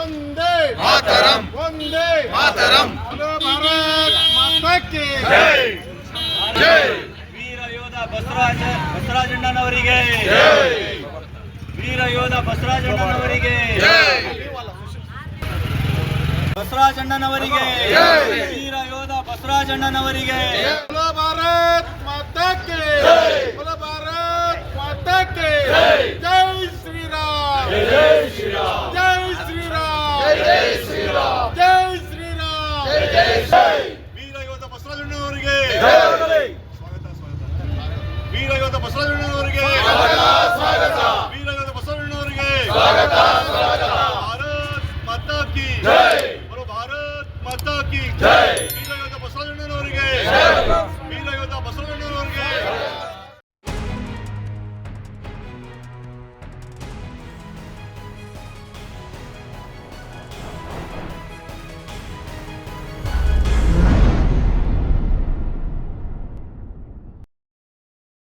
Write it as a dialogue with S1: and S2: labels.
S1: ಒಂದೇ ಮಾತರಂ. ಒಂದೇ ಮಾತರಂ. ಭಾರತ್ ಮಾತಕ್ಕೆ. ವೀರ ಯೋಧ ಬಸವರಾಜ ಬಸವರಾಜಣ್ಣನವರಿಗೆ. ವೀರ ಯೋಧ ಬಸವರಾಜಣ್ಣನವರಿಗೆ. ಬಸವರಾಜಣ್ಣನವರಿಗೆ. ವೀರ ಯೋಧ ಬಸವರಾಜಣ್ಣನವರಿಗೆ.
S2: ಭಾರತ್ அவர்கள்